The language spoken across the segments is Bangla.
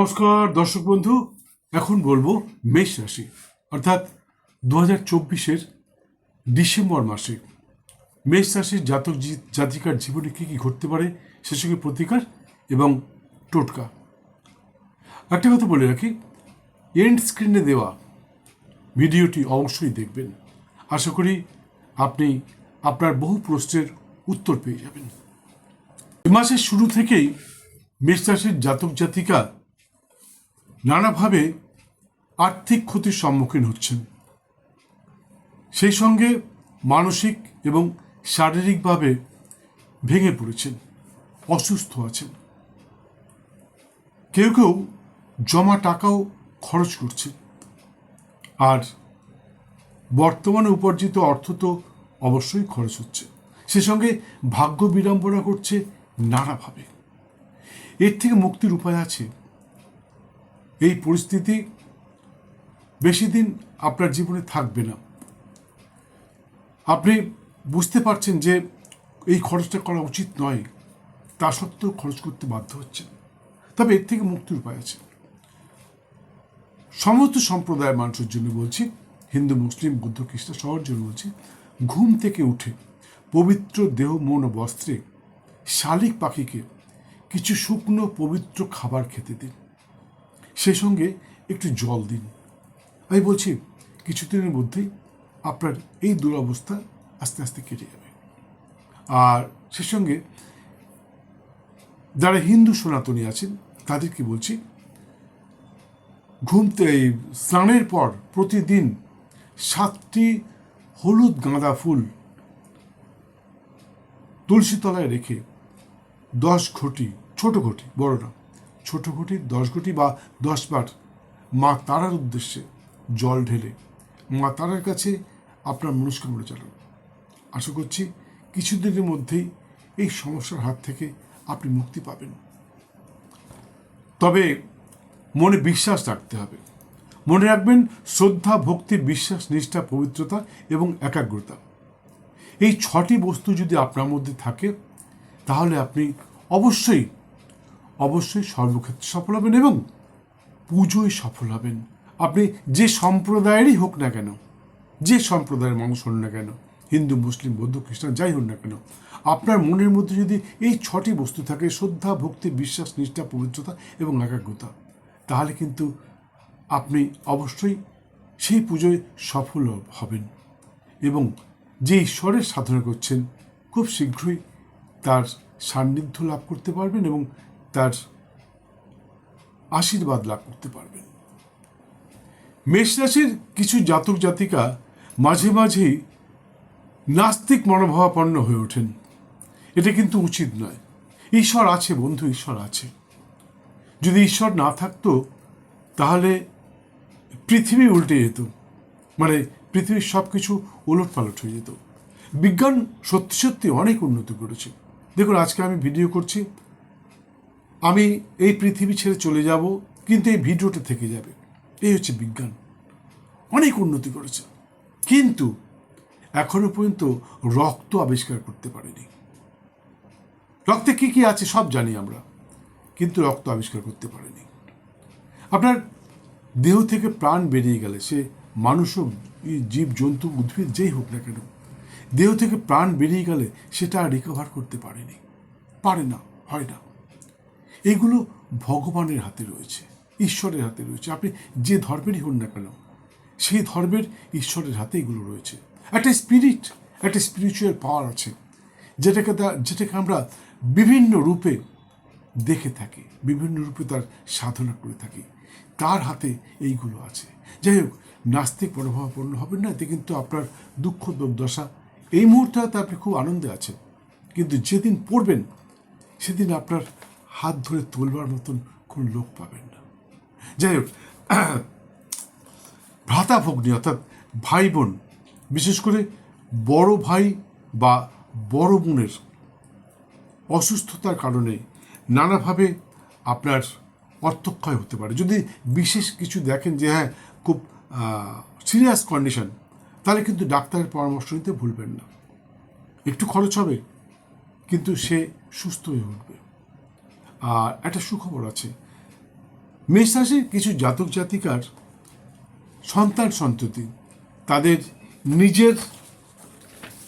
নমস্কার, দর্শক বন্ধু। এখন বলব মেষ রাশি, অর্থাৎ দু হাজার চব্বিশের ডিসেম্বর মাসে। মেষ রাশির জাতক জাতিকার জীবনে কী কী ঘটতে পারে, সে সঙ্গে প্রতিকার এবং টোটকা। একটা কথা বলে রাখি এন্ড স্ক্রিনে দেওয়া ভিডিওটি অবশ্যই দেখবেন। আশা করি আপনি আপনার বহু প্রশ্নের উত্তর পেয়ে যাবেন। এ মাসের শুরু থেকেই মেষ রাশির জাতক জাতিকা নানাভাবে আর্থিক ক্ষতির সম্মুখীন হচ্ছেন। সেই সঙ্গে মানসিক এবং শারীরিকভাবে ভেঙে পড়েছেন, অসুস্থ আছেন। কেউ কেউ জমা টাকাও খরচ করছে আর বর্তমানে উপার্জিত অর্থ তো অবশ্যই খরচ হচ্ছে। সে সঙ্গে ভাগ্য বিড়ম্বনা করছে নানাভাবে। এর থেকে মুক্তির উপায় আছে এই পরিস্থিতি বেশি দিন আপনার জীবনে থাকবে না। আপনি বুঝতে পারছেন যে এই খরচটা করা উচিত নয়, তা সত্ত্বেও খরচ করতে বাধ্য হচ্ছেন। তবে এর থেকে মুক্তির উপায় আছে। সমস্ত সম্প্রদায়ের মানুষের জন্য বলছি, হিন্দু, মুসলিম, বুদ্ধ, খ্রিস্টান সবার জন্য বলছি, ঘুম থেকে উঠে পবিত্র দেহ, মন বস্ত্রে শালিক পাখিকে কিছু শুকনো পবিত্র খাবার খেতে দিন। সে সঙ্গে একটু জল দিন। আমি বলছি, কিছুদিনের মধ্যেই আপনার এই দুরবস্থা আস্তে আস্তে কেটে যাবে। আর সে সঙ্গে যারা হিন্দু সনাতনী আছেন, তাদেরকে বলছি ঘুমতে এই স্নানের পর প্রতিদিন সাতটি হলুদ গাঁদা ফুল তুলসী তলায় রেখে দশ ঘটি, ছোট ঘটি, বড় না ছোট ঘটি দশ ঘটি বা দশ বার মা তারার উদ্দেশ্যে জল ঢেলে মা তারার কাছে আপনার মনস্কামনা চালান আশা করছি কিছুদিনের মধ্যেই এই সমস্যার হাত থেকে আপনি মুক্তি পাবেন। তবে মনে বিশ্বাস রাখতে হবে। মনে রাখবেন, শ্রদ্ধা, ভক্তি, বিশ্বাস, নিষ্ঠা, পবিত্রতা এবং একাগ্রতা এই ছটি বস্তু যদি আপনার মধ্যে থাকে, তাহলে আপনি অবশ্যই অবশ্যই সর্বক্ষেত্রে সফল হবেন এবং পুজোয় সফল হবেন। আপনি যে সম্প্রদায়েরই হোক না কেন, যে সম্প্রদায়ের মানুষ হন না কেন, হিন্দু, মুসলিম, বৌদ্ধ, খ্রিস্টান, যাই হন না কেন, আপনার মনের মধ্যে যদি এই ছটি বস্তু থাকে, শ্রদ্ধা, ভক্তি, বিশ্বাস, নিষ্ঠা, পবিত্রতা এবং একাগ্রতা, তাহলে কিন্তু আপনি অবশ্যই সেই পুজোয় সফল হবেন এবং যে ঈশ্বরের সাধনা করছেন, খুব শীঘ্রই তার সান্নিধ্য লাভ করতে পারবেন এবং তার আশীর্বাদ লাভ করতে পারবেন। মেষ রাশির কিছু জাতক জাতিকা মাঝে মাঝেই নাস্তিক মনোভাবাপন্ন হয়ে ওঠেন। এটা কিন্তু উচিত নয়। ঈশ্বর আছে বন্ধু, ঈশ্বর আছে। যদি ঈশ্বর না থাকতো, তাহলে পৃথিবী উল্টে যেত। মানে পৃথিবীর সব কিছু ওলট পালট হয়ে যেত। বিজ্ঞান সত্যি সত্যি অনেক উন্নতি করেছে। দেখুন, আজকে আমি ভিডিও করছি। আমি এই পৃথিবী ছেড়ে চলে যাব, কিন্তু এই ভিডিওটা থেকে যাবে। এই হচ্ছে বিজ্ঞান। অনেক উন্নতি করেছে। কিন্তু এখনও পর্যন্ত রক্ত আবিষ্কার করতে পারেনি। রক্তে কি কি আছে সব জানি আমরা, কিন্তু রক্ত আবিষ্কার করতে পারেনি। আপনার দেহ থেকে প্রাণ বেরিয়ে গেলে, সে মানুষ হোক জীব, জন্তু, উদ্ভিদ, যেই হোক না কেন, দেহ থেকে প্রাণ বেরিয়ে গেলে সেটা রিকভার করতে পারেনি। পারে না, হয় না। এগুলো ভগবানের হাতে রয়েছে, ঈশ্বরের হাতে রয়েছে। আপনি যে ধর্মেরই হন না কেন, সেই ধর্মের ঈশ্বরের হাতে এগুলো রয়েছে। একটা স্পিরিট একটা স্পিরিচুয়াল পাওয়ার আছে, যেটাকে তা- যেটাকে আমরা বিভিন্ন রূপে দেখে থাকি, বিভিন্ন রূপে তার সাধনা করে থাকি। তার হাতে এইগুলো আছে। যাই হোক, নাস্তিক মনোভাবাপন্ন হবেন না, এতে কিন্তু আপনার দুঃখ দুর্দশা। এই মুহূর্তে হয়তো আপনি খুব আনন্দে আছেন, কিন্তু যেদিন পড়বেন, সেদিন আপনার হাত ধরে তোলবার মতন কোনো লোক পাবেন না। যাই হোক, ভ্রাতা ভগ্নী অর্থাৎ ভাই বোন, বিশেষ করে বড় ভাই বা বড় বোনের অসুস্থতার কারণে নানাভাবে আপনার অর্থক্ষয় হতে পারে। যদি বিশেষ কিছু দেখেন যে হ্যাঁ খুব সিরিয়াস কন্ডিশন তাহলে কিন্তু ডাক্তারের পরামর্শ নিতে ভুলবেন না। একটু খরচ হবে, কিন্তু সে সুস্থ হয়ে উঠবে। আর একটা সুখবর আছে। মেষ রাশির কিছু জাতক জাতিকার সন্তান সন্ততি। তাদের নিজের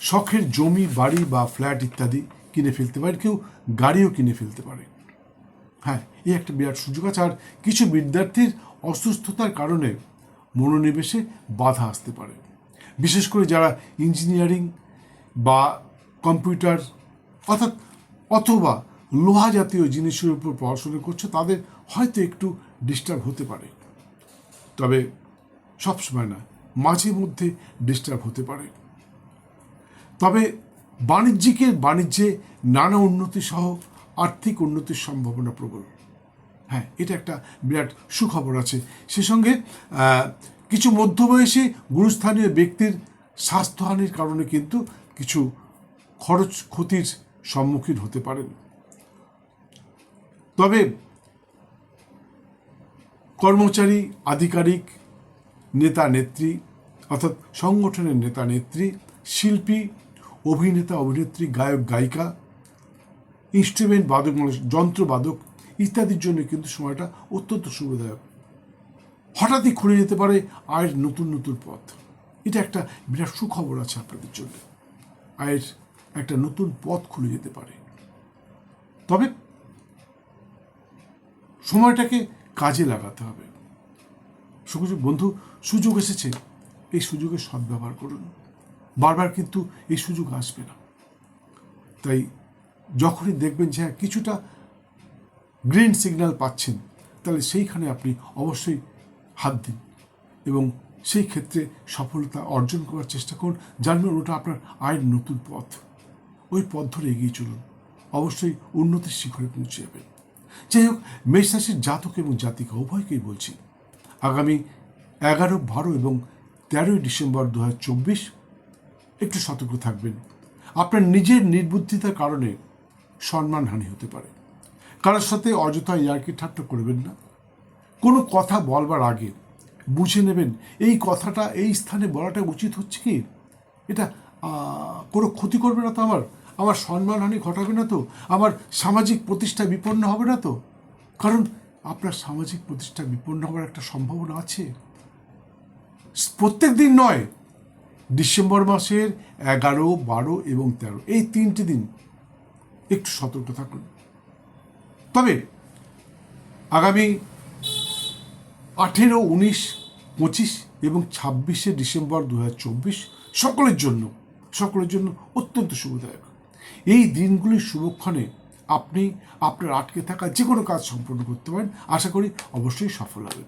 শখের জমি, বাড়ি বা ফ্ল্যাট ইত্যাদি কিনে ফেলতে পারে, কেউ গাড়িও কিনে ফেলতে পারে। হ্যাঁ এই একটা বিরাট সুযোগ আছে। আর কিছু বিদ্যার্থীর অসুস্থতার কারণে মনোনিবেশে বাধা আসতে পারে। বিশেষ করে যারা ইঞ্জিনিয়ারিং বা কম্পিউটার অর্থাৎ অথবা লোহা জাতীয় জিনিসের উপর পড়াশোনা করছে, তাদের হয়তো একটু ডিস্টার্ব হতে পারে। তবে সবসময় না মাঝে মধ্যে ডিস্টার্ব হতে পারে। তবে বাণিজ্যিকের বাণিজ্যে নানা উন্নতি সহ আর্থিক উন্নতির সম্ভাবনা প্রবল। হ্যাঁ এটা একটা বিরাট সুখবর আছে। সে সঙ্গে কিছু মধ্যবয়সী গুরুস্থানীয় ব্যক্তির স্বাস্থ্যহানির কারণে কিন্তু কিছু খরচ ক্ষতির সম্মুখীন হতে পারেন। তবে কর্মচারী, আধিকারিক, নেতা, নেত্রী, অর্থাৎ সংগঠনের নেতা, নেত্রী, শিল্পী, অভিনেতা, অভিনেত্রী, গায়ক, গায়িকা ইনস্ট্রুমেন্ট বাদক মানুষ যন্ত্রবাদক ইত্যাদির জন্য কিন্তু সময়টা অত্যন্ত সুবিধায়ক। হঠাৎই খুলে যেতে পারে আয়ের নতুন নতুন পথ। এটা একটা বিরাট সুখবর আছে আপনাদের জন্য। আয়ের একটা নতুন পথ খুলে যেতে পারে। তবে সময়টাকে কাজে লাগাতে হবে। সুযোগ বন্ধু, সুযোগ এসেছে। এই সুযোগের সদ্ব্যবহার করুন। বারবার কিন্তু এই সুযোগ আসবে না। তাই যখনই দেখবেন যে হ্যাঁ কিছুটা গ্রিন সিগন্যাল পাচ্ছেন, তাহলে সেইখানে আপনি অবশ্যই হাত দিন এবং সেই ক্ষেত্রে সফলতা অর্জন করার চেষ্টা করুন। জানবেন ওটা আপনার আয়ের নতুন পথ। ওই পথ ধরে এগিয়ে চলুন। অবশ্যই উন্নতির শিখরে পৌঁছে যাবেন। যাই হোক, মেষ রাশির জাতক এবং জাতিকা, উভয়কেই বলছি। আগামী এগারো, বারো এবং তেরোই ডিসেম্বর দুহাজার চব্বিশ একটু সতর্ক থাকবেন। আপনার নিজের নির্বুদ্ধিতার কারণে সম্মানহানি হতে পারে। কারোর সাথে অযথা ইয়ার্কি ঠাট্টা করবেন না। কোনো কথা বলবার আগে বুঝে নেবেন, এই কথাটা এই স্থানে বলাটা উচিত হচ্ছে কি? এটা কোনো ক্ষতি করবে না তো আমার? আমার সম্মানহানি ঘটাবে না তো? আমার সামাজিক প্রতিষ্ঠা বিপন্ন হবে না তো? কারণ আপনার সামাজিক প্রতিষ্ঠা বিপন্ন হওয়ার একটা সম্ভাবনা আছে। প্রত্যেক দিন নয়, ডিসেম্বর মাসের এগারো, বারো এবং তেরো, এই তিনটি দিন একটু সতর্ক থাকুন। তবে আগামী আঠেরো, উনিশ, পঁচিশ এবং ছাব্বিশে ডিসেম্বর দু হাজার চব্বিশ সকলের জন্য সকলের জন্য অত্যন্ত শুভদায়ক। এই দিনগুলির শুভক্ষণে আপনি আপনার আটকে থাকা যে কোনো কাজ সম্পন্ন করতে পারেন। আশা করি অবশ্যই সফল হবেন।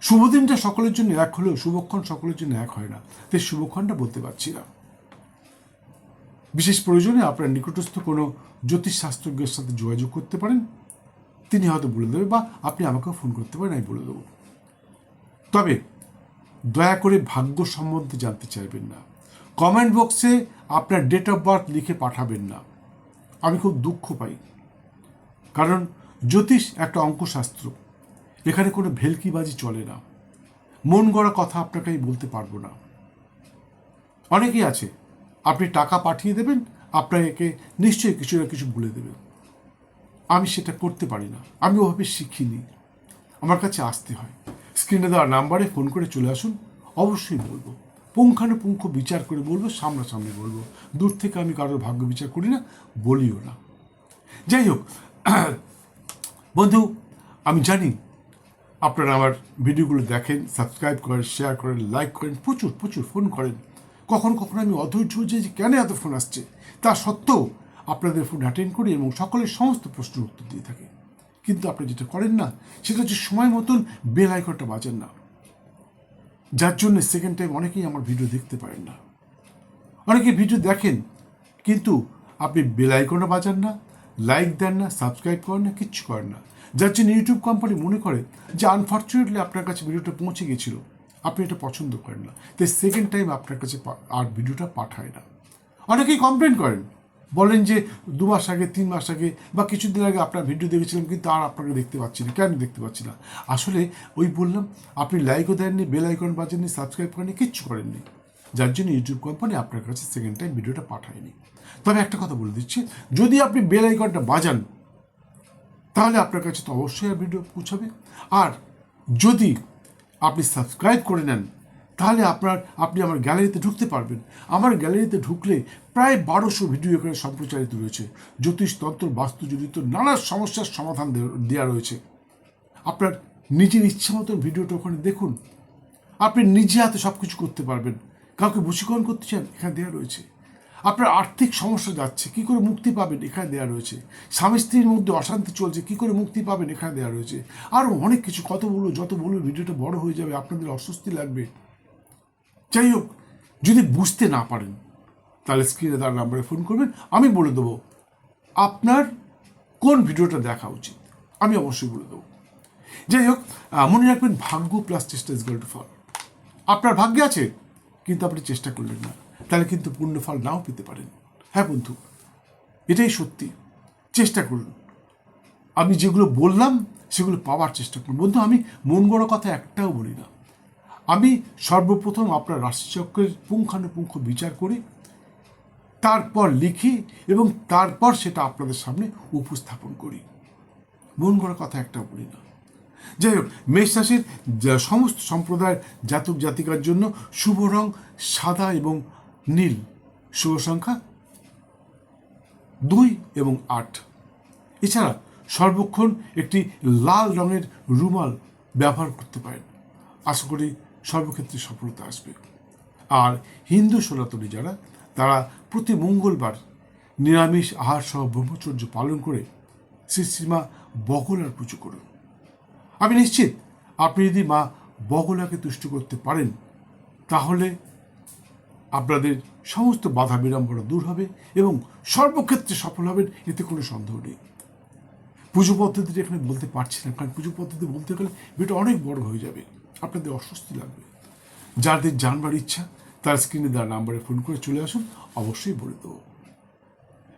শুভদিনটা সকলের জন্য এক হলেও শুভক্ষণ সকলের জন্য এক হয় না। তাই শুভক্ষণটা বলতে পারছি না। বিশেষ প্রয়োজনে আপনার নিকটস্থ কোনো জ্যোতিষশাস্ত্রজ্ঞের সাথে যোগাযোগ করতে পারেন। তিনি হয়তো বলে দেবে, বা, আপনি আমাকেও ফোন করতে পারেন, আমি বলে দেবো। তবে দয়া করে ভাগ্য সম্বন্ধে জানতে চাইবেন না। কমেন্ট বক্সে আপনার ডেট অফ বার্থ লিখে পাঠাবেন না। আমি খুব দুঃখ পাই। কারণ জ্যোতিষ একটা অঙ্কশাস্ত্র। এখানে কোনো ভেলকিবাজি চলে না। মন গড়া কথা আপনাকে আমি বলতে পারব না। অনেকেই আছে, আপনি টাকা পাঠিয়ে দেবেন, আপনাকে নিশ্চয়ই কিছু না কিছু বলে দেবেন আমি সেটা করতে পারি না। আমি ওভাবে শিখিনি। আমার কাছে আসতে হয়। স্ক্রিনে দেওয়া নাম্বারে ফোন করে চলে আসুন। অবশ্যই বলব। পুঙ্খানুপুঙ্খ বিচার করে বলব, সামনাসামনি বলব। দূর থেকে আমি কারোর ভাগ্য বিচার করি না, বলিও না। যাই হোক, বন্ধু, আমি জানি আপনারা আমার ভিডিওগুলো দেখেন, সাবস্ক্রাইব করেন শেয়ার করেন লাইক করেন, প্রচুর প্রচুর ফোন করেন। কখন কখন আমি অধৈর্য যে কেন এত ফোন আসছে? তা সত্ত্বেও আপনাদের ফোন অ্যাটেন্ড করি এবং সকলের সমস্ত প্রশ্নের উত্তর দিয়ে থাকি। কিন্তু আপনি যেটা করেন না, সেটা হচ্ছে সময় মতন বেল আইকনটা বাজেন না। যার জন্য সেকেন্ড টাইম অনেকেই আমার ভিডিও দেখতে পারেন না। অনেকে ভিডিও দেখেন, কিন্তু আপনি বেল আইকনও বাজান না লাইক দেন না সাবস্ক্রাইব করেন না, কিচ্ছু করেন না। যার জন্য ইউটিউব কোম্পানি মনে করে যে আনফর্চুনেটলি আপনার কাছে ভিডিওটা পৌঁছে গেছিল, আপনি এটা পছন্দ করেন না। তাই সেকেন্ড টাইম আপনার কাছে আর ভিডিওটা পাঠায় না। অনেকেই কমপ্লেন করেন বলেন যে দু মাস আগে, তিন মাস আগে বা কিছুদিন আগে আপনার ভিডিও দেখেছিলাম, কিন্তু আর আপনাকে দেখতে পাচ্ছি না। কেন দেখতে পাচ্ছি না? আসলে ওই বললাম, আপনি লাইকও দেননি বেল আইকন বাজেননি সাবস্ক্রাইব করেননি, কিচ্ছু করেননি। যার জন্য ইউটিউব কোম্পানি আপনার কাছে সেকেন্ড টাইম ভিডিওটা পাঠায়নি। তবে একটা কথা বলে দিচ্ছি, যদি আপনি বেল আইকনটা বাজান, তাহলে আপনার কাছে তো অবশ্যই আর ভিডিও পৌঁছাবে। আর যদি আপনি সাবস্ক্রাইব করে নেন তাহলে আপনার, আপনি আমার গ্যালারিতে ঢুকতে পারবেন। আমার গ্যালারিতে ঢুকলে প্রায় বারোশো ভিডিও এখানে সম্প্রচারিত রয়েছে। জ্যোতিষতন্ত্র, বাস্তুজনিত নানা সমস্যার সমাধান দেওয়া রয়েছে। আপনার নিজের ইচ্ছে মতন ভিডিওটা ওখানে দেখুন। আপনি নিজে হাতে সব কিছু করতে পারবেন। কাউকে বশীকরণ করতে চান, এখানে দেওয়া রয়েছে। আপনার আর্থিক সমস্যা যাচ্ছে, কি করে মুক্তি পাবেন, এখানে দেওয়া রয়েছে। স্বামী স্ত্রীর মধ্যে অশান্তি চলছে, কি করে মুক্তি পাবেন, এখানে দেওয়া রয়েছে। আরও অনেক কিছু, কত বলব, যত বলব, ভিডিওটা বড় হয়ে যাবে, আপনাদের অস্বস্তি লাগবে। যাই হোক, যদি বুঝতে না পারেন, তাহলে স্ক্রিনে তার নাম্বারে ফোন করবেন। আমি বলে দেবো, আপনার কোন ভিডিওটা দেখা উচিত? আমি অবশ্যই বলে দেবো। যাই হোক মনে রাখবেন ভাগ্য প্লাস চেষ্টা ইজ গোল টু ফল আপনার ভাগ্যে আছে, কিন্তু আপনি চেষ্টা করলেন না। তাহলে কিন্তু পূর্ণ ফল নাও পেতে পারেন। হ্যাঁ বন্ধু, এটাই সত্যি। চেষ্টা করুন। আমি যেগুলো বললাম, সেগুলো পাওয়ার চেষ্টা করুন। বন্ধু, আমি মন গড়া কথা একটাও বলি না। আমি সর্বপ্রথম আপনার রাশিচক্রের পুঙ্খানুপুঙ্খ বিচার করি, তারপর লিখি এবং তারপর সেটা আপনাদের সামনে উপস্থাপন করি। মন গড়া কথা একটা বলি না। যাই হোক, মেষ রাশির সমস্ত সম্প্রদায়ের জাতক জাতিকার জন্য শুভ রং সাদা এবং নীল, শুভ সংখ্যা দুই এবং আট। এছাড়া সর্বক্ষণ একটি লাল রঙের রুমাল ব্যবহার করতে পারেন। আশা করি সর্বক্ষেত্রে সফলতা আসবে। আর হিন্দু সনাতনী যারা, তারা প্রতি মঙ্গলবার নিরামিষ আহার সহ ব্রহ্মচর্য পালন করে শ্রী শ্রীমা বগলার পুজো করুন। আমি নিশ্চিত আপনি যদি মা বগলাকে তুষ্ট করতে পারেন, তাহলে আপনাদের সমস্ত বাধা বিড়ম্বনা দূর হবে এবং সর্বক্ষেত্রে সফল হবেন, এতে কোনো সন্দেহ নেই। পুজো পদ্ধতিটা এখানে বলতে পারছি না, কারণ পুজো পদ্ধতি বলতে গেলে ভিডিও অনেক বড় হয়ে যাবে। আপনাদের অস্বস্তি লাগবে। যাদের জানবার ইচ্ছা, তার স্ক্রিনে দেওয়া নাম্বারে ফোন করে চলে আসুন, অবশ্যই বলে দেবো।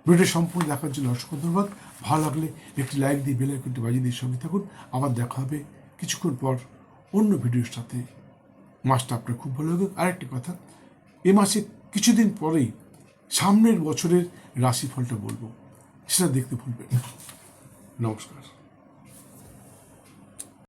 ভিডিও সম্পূর্ণ দেখার জন্য অসংখ্য ধন্যবাদ। ভালো লাগলে একটি লাইক দিয়ে বেল আইকনটি বাজিয়ে দিয়ে সঙ্গে থাকুন। আবার দেখা হবে কিছুক্ষণ পর অন্য ভিডিওর সাথে। মাসটা আপনার খুব ভালো লাগবে আরেকটি কথা, এ মাসে কিছুদিন পরেই সামনের বছরের রাশিফলটা বলব। সেটা দেখতে ভুলবেন না। নমস্কার।